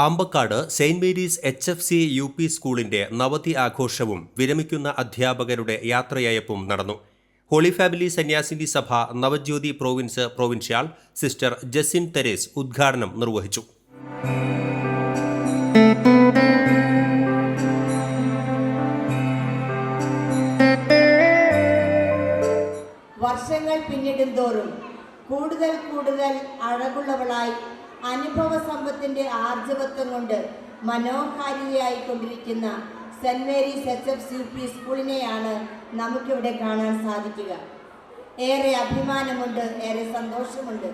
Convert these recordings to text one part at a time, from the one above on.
Ambakkad Saint Mary's H F C U P സ്കൂളിന്റെ നവതി ആഘോഷവും വിരമിക്കുന്ന അധ്യാപകരുടെ യാത്രയയപ്പും നടന്നു. ഹോളി ഫാമിലി സന്യാസിനി സഭ Navajyothi province provincial sister Jasin Therese ഉദ്ഘാടനം നിർവഹിച്ചു. വർഷങ്ങൾ പിന്നിടും തോറും കൂടുതൽ കൂടുതൽ അഴകുള്ളവളായി അനുഭവ സമ്പത്തിന്റെ ആർജവത്വം കൊണ്ട് മനോഹാരിയായി കൊണ്ടിരിക്കുന്ന Saint Mary's H F C P സ്കൂളിനെയാണ് നമുക്കിവിടെ കാണാൻ സാധിക്കുക. ഏറെ അഭിമാനമുണ്ട് ഏറെ സന്തോഷമുണ്ട്.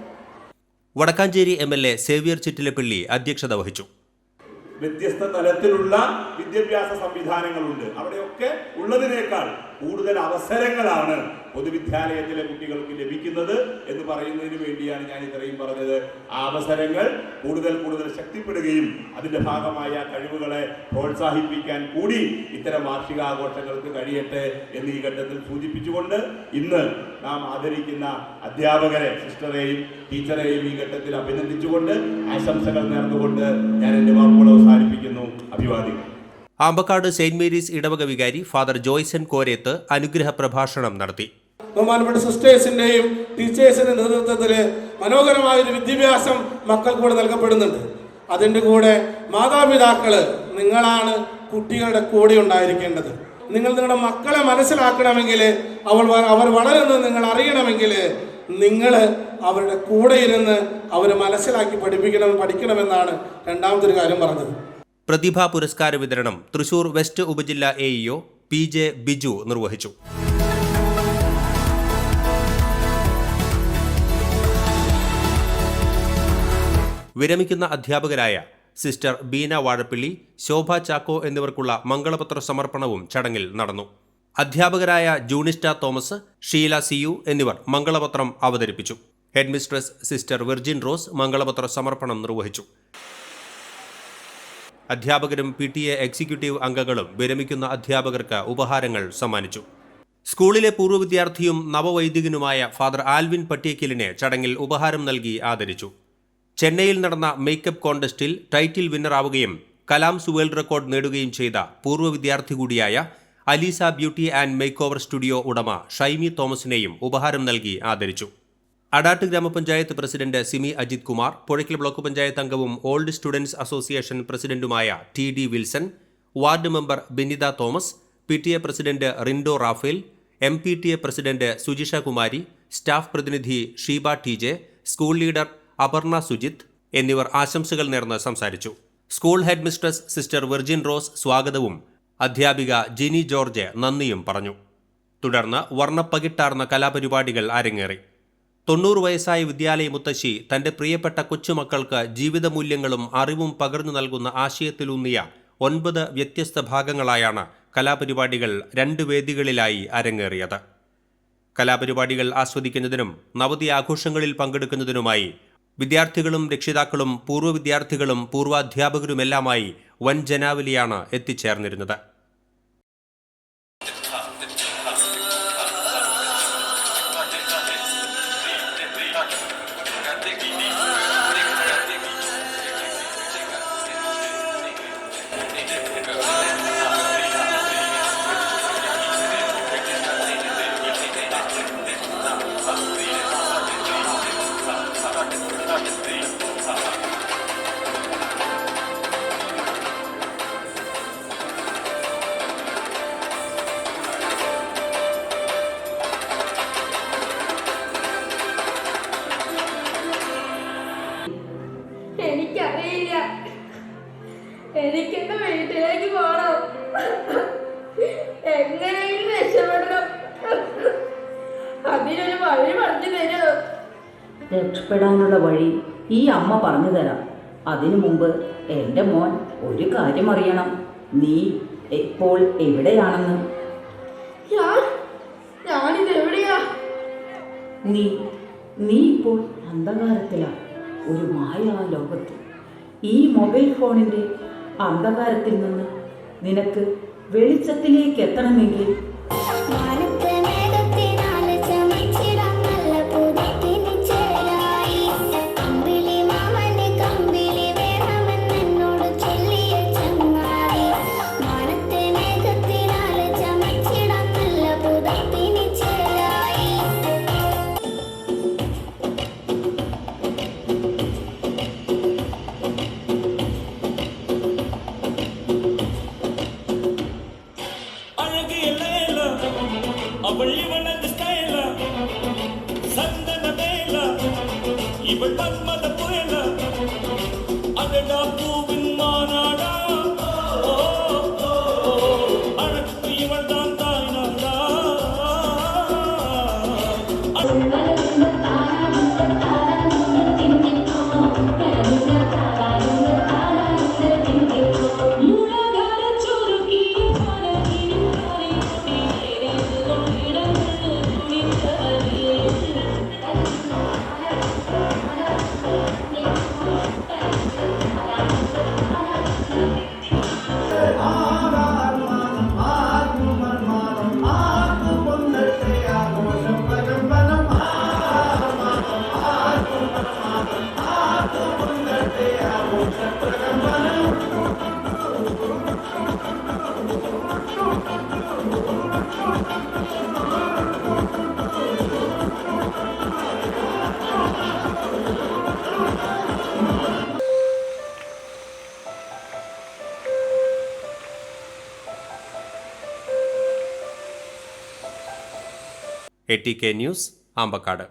Vadakkanchery M L A Xavier Chittilappally അധ്യക്ഷത വഹിച്ചു. വ്യത്യസ്ത തലത്തിലുള്ള വിദ്യാഭ്യാസ സംവിധാനങ്ങളുണ്ട്. അവിടെയൊക്കെ ഉള്ളതിനേക്കാൾ കൂടുതൽ അവസരങ്ങളാണ് പൊതുവിദ്യാലയത്തിലെ കുട്ടികൾക്ക് ലഭിക്കുന്നത് എന്ന് പറയുന്നതിന് വേണ്ടിയാണ് ഞാൻ ഇത്രയും പറഞ്ഞത്. ആ അവസരങ്ങൾ കൂടുതൽ കൂടുതൽ ശക്തിപ്പെടുകയും അതിന്റെ ഭാഗമായ കഴിവുകളെ പ്രോത്സാഹിപ്പിക്കാൻ കൂടി ഇത്തരം വാർഷികാഘോഷങ്ങൾക്ക് കഴിയട്ടെ എന്ന് ഈ ഘട്ടത്തിൽ സൂചിപ്പിച്ചുകൊണ്ട് ഇന്ന് നാം ആദരിക്കുന്ന അധ്യാപകരെ സിസ്റ്ററെയും ടീച്ചറെയും ഈ ഘട്ടത്തിൽ അഭിനന്ദിച്ചുകൊണ്ട് ആശംസകൾ നേർന്നുകൊണ്ട് ഞാൻ എന്റെ വാക്കുകൾ ആമ്പക്കാട് സെയിന്റ് മേരീസ് ഇടവക വികാരി ഫാദർ ജോയ്സൻ കോരേത്ത് അനുഗ്രഹ പ്രഭാഷണം നടത്തി. ബഹുമാനപ്പെട്ട സിസ്റ്റേഴ്സിന്റെയും ടീച്ചേഴ്സിന്റെ നേതൃത്വത്തിൽ മനോഹരമായ ഒരു വിദ്യാഭ്യാസം മക്കൾക്ക് കൂടെ നൽകപ്പെടുന്നുണ്ട്. അതിന്റെ കൂടെ മാതാപിതാക്കൾ നിങ്ങളാണ് കുട്ടികളുടെ കൂടെ ഉണ്ടായിരിക്കേണ്ടത്. നിങ്ങൾ നിങ്ങളുടെ മക്കളെ മനസ്സിലാക്കണമെങ്കിൽ അവൾ അവർ വളരുന്നത് നിങ്ങൾ അറിയണമെങ്കിൽ നിങ്ങൾ അവരുടെ കൂടെ ഇരുന്ന് അവരെ മനസ്സിലാക്കി പഠിപ്പിക്കണം പഠിക്കണമെന്നാണ് ഒരു കാര്യം പറഞ്ഞത്. പ്രതിഭാ പുരസ്കാര വിതരണം തൃശൂർ വെസ്റ്റ് ഉപജില്ല A E O P J Biju നിർവഹിച്ചു. വിരമിക്കുന്ന അധ്യാപകരായ സിസ്റ്റർ ബീന വാഴപ്പിള്ളി ശോഭ ചാക്കോ എന്നിവർക്കുള്ള മംഗളപത്ര സമർപ്പണവും ചടങ്ങിൽ നടന്നു. അധ്യാപകരായ ജൂണിസ്റ്റ തോമസ് ഷീല സിയു എന്നിവർ മംഗളപത്രം അവതരിപ്പിച്ചു. ഹെഡ്മിസ്ട്രസ് സിസ്റ്റർ വിർജിൻ റോസ് മംഗളപത്ര സമർപ്പണം നിർവഹിച്ചു. അധ്യാപകരും പി ടി എ എക്സിക്യൂട്ടീവ് അംഗങ്ങളും വിരമിക്കുന്ന അധ്യാപകർക്ക് ഉപഹാരങ്ങൾ സമ്മാനിച്ചു. സ്കൂളിലെ പൂർവ വിദ്യാർത്ഥിയും നവവൈദികനുമായ ഫാദർ ആൽവിൻ പട്ടിയക്കിലിനെ ചടങ്ങിൽ ഉപഹാരം നൽകി ആദരിച്ചു. ചെന്നൈയിൽ നടന്ന മേക്കപ്പ് കോൺടെസ്റ്റിൽ ടൈറ്റിൽ വിന്നറാവുകയും കലാംസ് വേൾഡ് റെക്കോർഡ് നേടുകയും ചെയ്ത പൂർവ വിദ്യാർത്ഥി കൂടിയായ Aleesa beauty and make studio ഉടമ ഷൈമി തോമസിനെയും ഉപഹാരം നൽകി ആദരിച്ചു. അടാട്ട് ഗ്രാമപഞ്ചായത്ത് പ്രസിഡന്റ് സിമി അജിത് കുമാർ പുഴയ്ക്കൽ ബ്ലോക്ക് പഞ്ചായത്ത് അംഗവും ഓൾഡ് സ്റ്റുഡൻസ് അസോസിയേഷൻ പ്രസിഡന്റുമായ T D Wilson ward member Binitha Thomas P T A president Rindo Raphael M P T A president Sujisha Kumari staff പ്രതിനിധി Sheeba T J school leader Aparna Sujith എന്നിവർ ആശംസകൾ നേർന്ന് സംസാരിച്ചു. School headmistress sister Virgin Rose സ്വാഗതവും അധ്യാപിക Jini George നന്ദിയും പറഞ്ഞു. തുടർന്ന് വർണപ്പകിട്ടാർന്ന കലാപരിപാടികൾ അരങ്ങേറി. തൊണ്ണൂറ് വയസ്സായ വിദ്യാലയ മുത്തശ്ശി തന്റെ പ്രിയപ്പെട്ട കൊച്ചുമക്കൾക്ക് ജീവിതമൂല്യങ്ങളും അറിവും പകർന്നു നൽകുന്ന ആശയത്തിലൂന്നിയ ഒൻപത് വ്യത്യസ്ത ഭാഗങ്ങളായാണ് കലാപരിപാടികൾ രണ്ട് വേദികളിലായി അരങ്ങേറിയത്. കലാപരിപാടികൾ ആസ്വദിക്കുന്നതിനും നവതി ആഘോഷങ്ങളിൽ പങ്കെടുക്കുന്നതിനുമായി വിദ്യാർത്ഥികളും രക്ഷിതാക്കളും പൂർവ വിദ്യാർത്ഥികളും പൂർവാധ്യാപകരുമെല്ലാമായി വൻ ജനാവലിയാണ് എത്തിച്ചേർന്നിരുന്നത്. എനിക്കെന്റെ വീട്ടിലേക്ക് പോണം. എങ്ങനെയും രക്ഷപ്പെടണം. അതിനൊരു വഴി പറഞ്ഞു തരൂ. രക്ഷപ്പെടാനുള്ള വഴി ഈ അമ്മ പറഞ്ഞു തരാം. അതിനു മുമ്പ് എന്റെ മോൻ ഒരു കാര്യം അറിയണം. നീ ഇപ്പോൾ എവിടെയാണെന്ന്? നീ നീ ഇപ്പോൾ അന്ധകാരത്തിലാണ് ഒരു മായ ലോകത്ത്. ഈ മൊബൈൽ ഫോണിന്റെ അന്ധകാരത്തിൽ നിന്ന് നിനക്ക് വെളിച്ചത്തിലേക്ക് എത്തണമെങ്കിൽ இவள் மன்மத புயல? அதடா பூவின் மாநாடா அழகு இவள் தான் தாய் நாடா. A T K news Ambakkad.